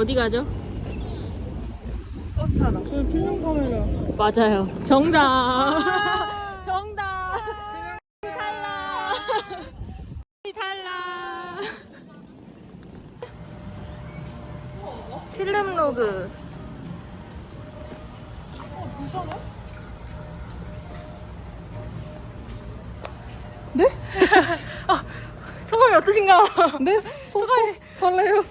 어디 가죠? 버스 타러. 저 필름 카메라. 맞아요. 정답. 정답. 탈락. 탈락. 필름 로그. 어, 진짜네? 네? 소감이 어떠신가요? 네? 소, 소, 설레요.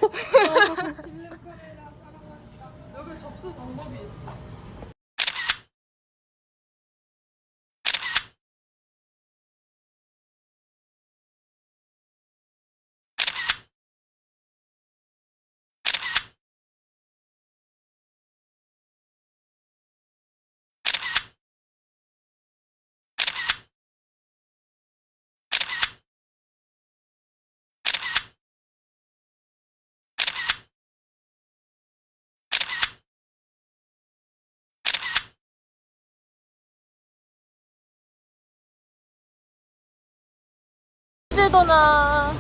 도나.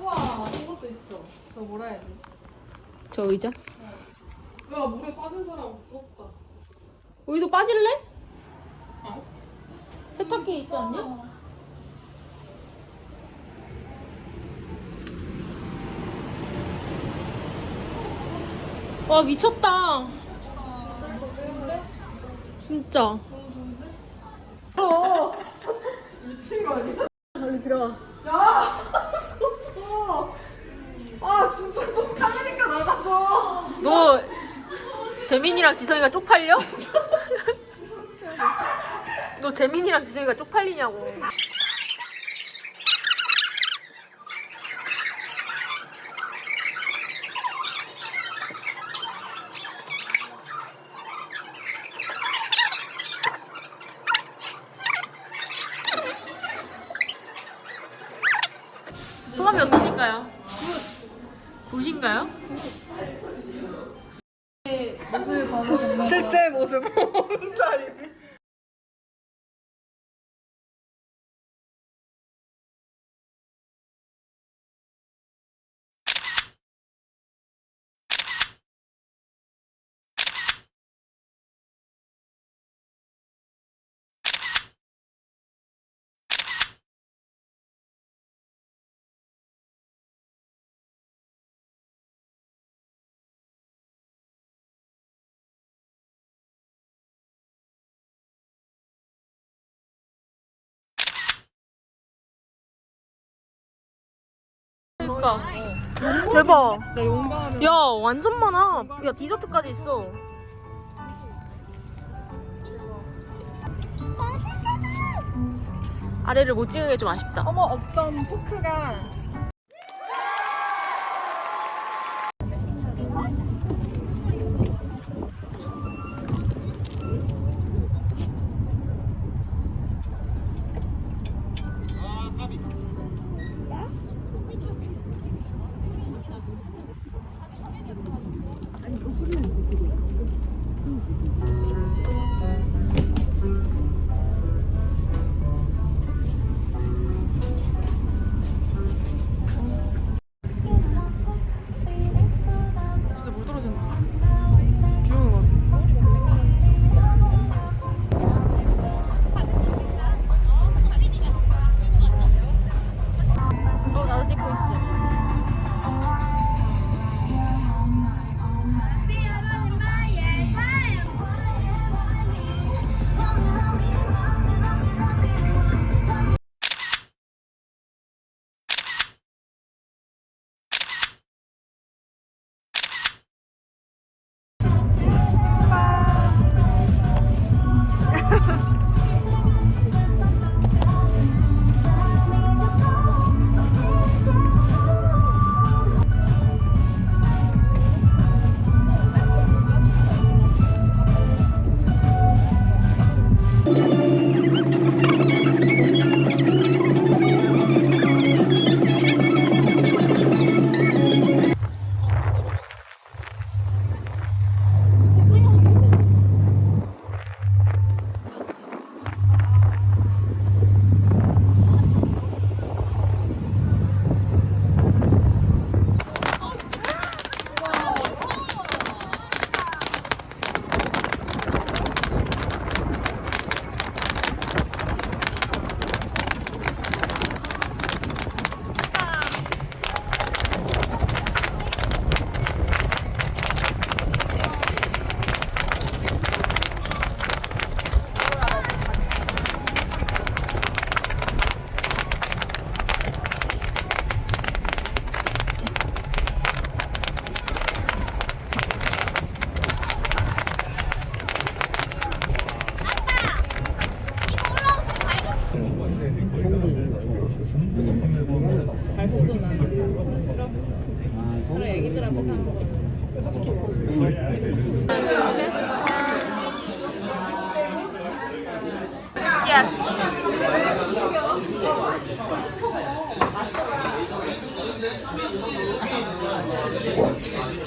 우와, 이것도 있어. 저 뭐라 해야 돼? 저 의자? 야, 물에 빠진 사람 부럽다. 우리도 빠질래? 세탁기 있지 않냐? 와 미쳤다. 진짜. 미친 거 아니야? 빨리 들어가. 야! 아, 진짜 좀 팔리니까 나가줘! 너 재민이랑 지성이가 쪽팔려? 너 재민이랑 지성이가 쪽팔리냐고. 소감이 어떠실까요? 보신가요? 모습 봐서 정말. 실제 모습 혼자 입 그러니까 대박. 나 용감하면. 야 완전 많아. 야 디저트까지 있어. 아래를 못 찍은 게 좀 아쉽다. 어머, 업전 포크가.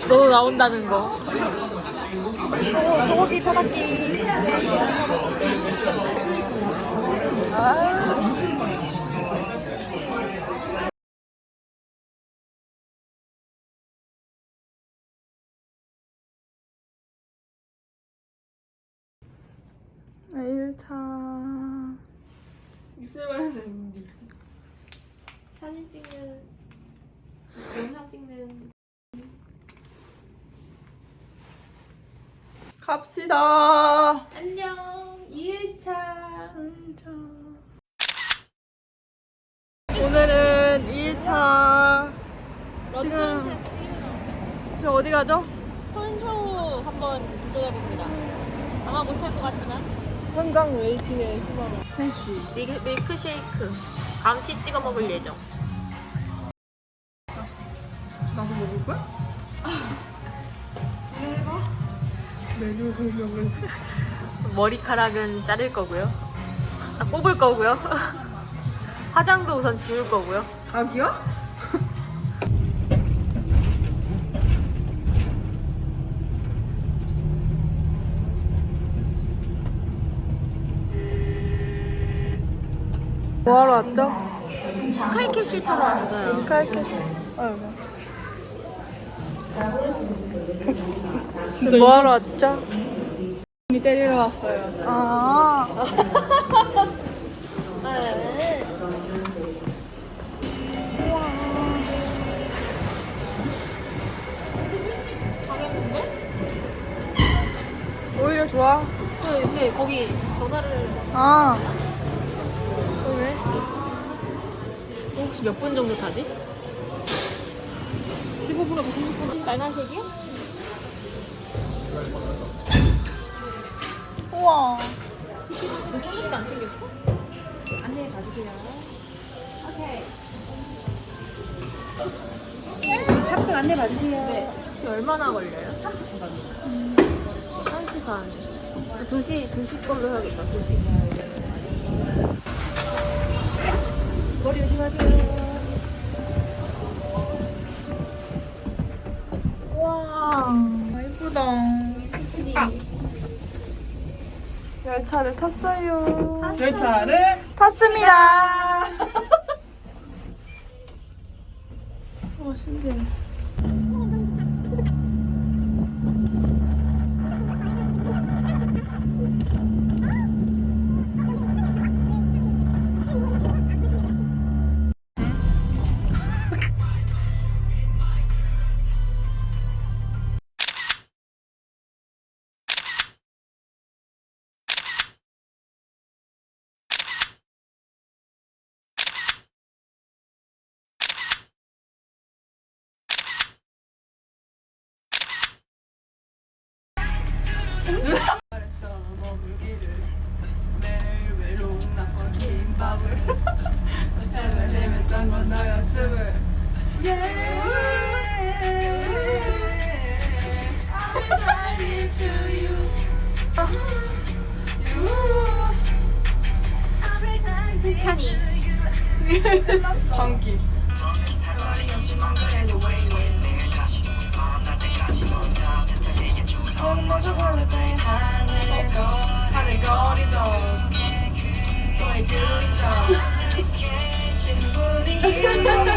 너 나온다는 거. 소고기 타닥기. 아. 1차. 입술만은 사진 찍는 영상 찍는 갑시다. 안녕 2일차 오늘은 2일차. 지금, 지금 어디 가죠? 톤쇼우 한번 도전해봅니다 아마 못할 것 같지만 현장 웨이팅의 희망. 헬시. 밀, 밀크쉐이크 감치 찍어 먹을 예정 나도 먹을 거야? 메뉴 설명을. 머리카락은 자를 거고요 아, 뽑을 거고요 화장도 우선 지울 거고요 각이야? 뭐하러 왔죠? 스카이캡슐 타러 왔어요 스카이캐슬. 아이고. 진짜 뭐하러 왔죠? 언니 때리러 왔어요. 아. 오히려 좋아. 네, 근데 거기 전화를 아. 왜? 혹시 몇 분 정도 타지? 15분하고 30분. 빨간색이요? 우와. 너 선물도 안 챙겼어? 안내해 봐주세요 탑승 안내 받으세요. 네. 혹시 얼마나 걸려요? 30분 1시간 2시, 2시 걸로 해야겠다 2시 머리 조심하세요. 와. 예쁘다. 열차를 탔어요. 열차를 탔습니다. 와 신기해. 감기. 하늘 거리도 너의 그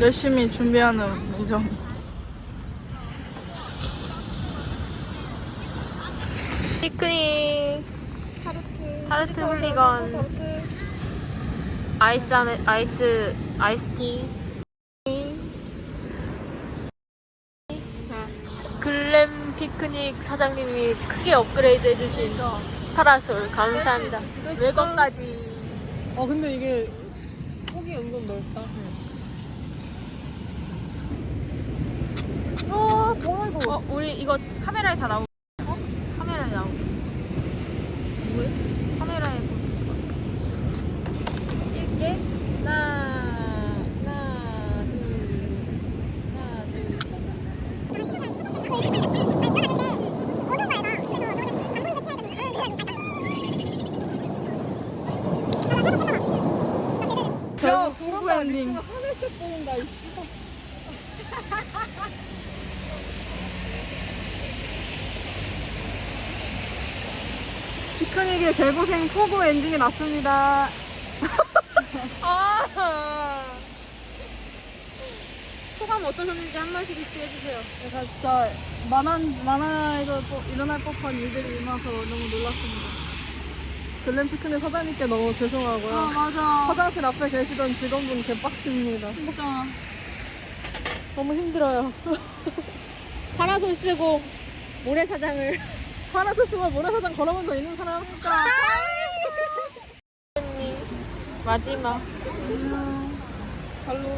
열심히 준비하는 민정. 피크닉. 타르트. 훌리건. 아이스 아메, 아이스 아이스티. 글램 피크닉 사장님이 크게 업그레이드 해주신 파라솔. 감사합니다. 외곽까지. 어 근데 이게 폭이 은근 넓다. 어 우리 이거 카메라에 다 나오고 어? 카메라에 나오고 뭐야? 카메라에 보고 찍게 하나 하나 둘 하나 둘 결국 부부 엔딩. 하늘색 보인다 이씨. 피크닉의 개고생 포구 엔딩이 났습니다. 아 소감 어떠셨는지 한 말씩씩 해주세요 제가 진짜 만한 만화에서 또 일어날 법한 일들이 일어나서 너무 놀랐습니다. 글램 피크닉 사장님께 너무 죄송하고요. 아 맞아. 화장실 앞에 계시던 직원분 개빡칩니다. 진짜. 너무 힘들어요 파라솔 쓰고 모래사장을 파란색 쓰면 모래사장 걸어본 적 있는 사람? 언니 마지막 발로.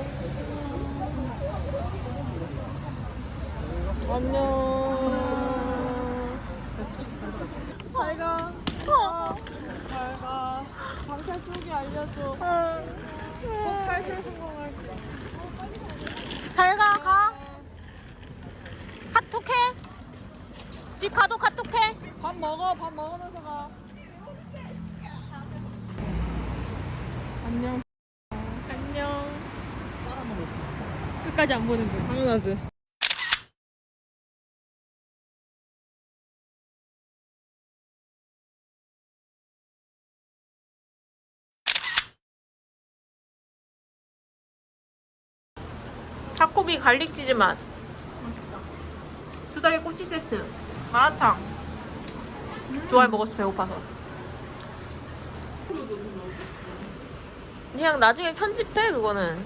안녕. 잘 가. 잘 가. 경찰 쪽이 알려줘. 꼭 탈출 성공할 거야. 잘가 가 카톡해 집 가도 카톡해 밥 먹어. 밥 먹으면서 가. 안녕. 안녕 끝까지 안 보는 거 당연하지. 타코비 갈릭 치즈 맛 수다리 꼬치 세트 마라탕. 좋아해 먹었어 배고파서. 그냥 나중에 편집해 그거는.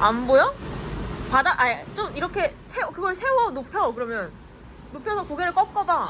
안 보여? 바다 아니 좀 이렇게 세워 그걸 세워 높여 그러면. 높여서 고개를 꺾어봐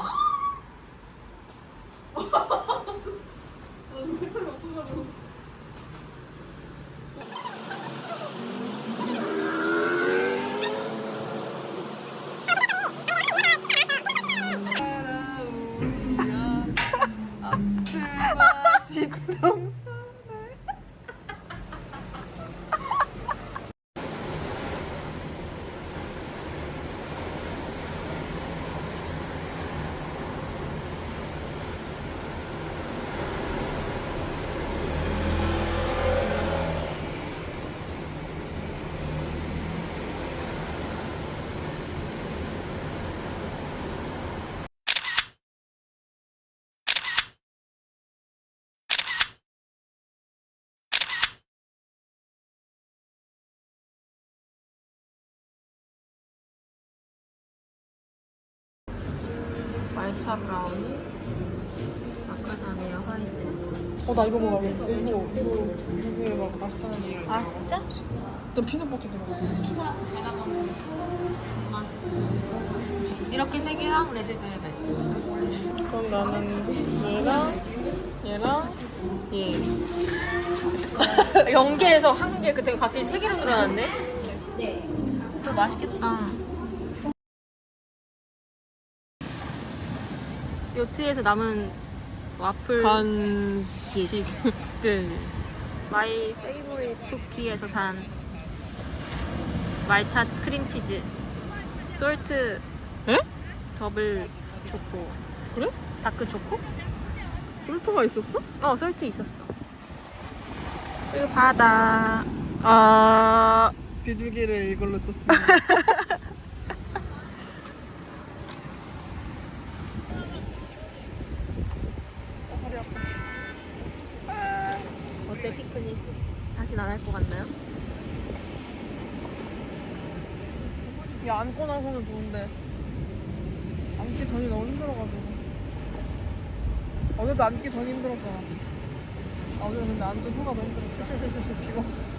말차 브라우니 마카다미아 화이트 어, 나 이거 먹어야겠다. 이거, 이거, 이게 막 맛있다는 얘기. 아 진짜? 또 피넛버터도 먹어. 이렇게 세 개랑 레드벨벳 그럼 나는 얘랑, 얘랑, 얘. 연계해서 한 개 그때 갑자기 세 개로 늘어났네? 네 그거 맛있겠다 요트에서 남은 와플 간식. 식들 마이 페이보릿 쿠키에서 산 말차 크림치즈 솔트 에? 더블 초코 그래? 다크 초코? 솔트가 있었어? 어 솔트 있었어 그리고 바다 아 비둘기를 이걸로 줬습니다. 다시는 안 할 것 같나요? 야 안고 나서는 좋은데 앉기 전이 너무 힘들어가지고 어제도 앉기 전이 힘들었잖아. 아, 어제는 근데 앉은 후가 너무 힘들었다. 비가 왔어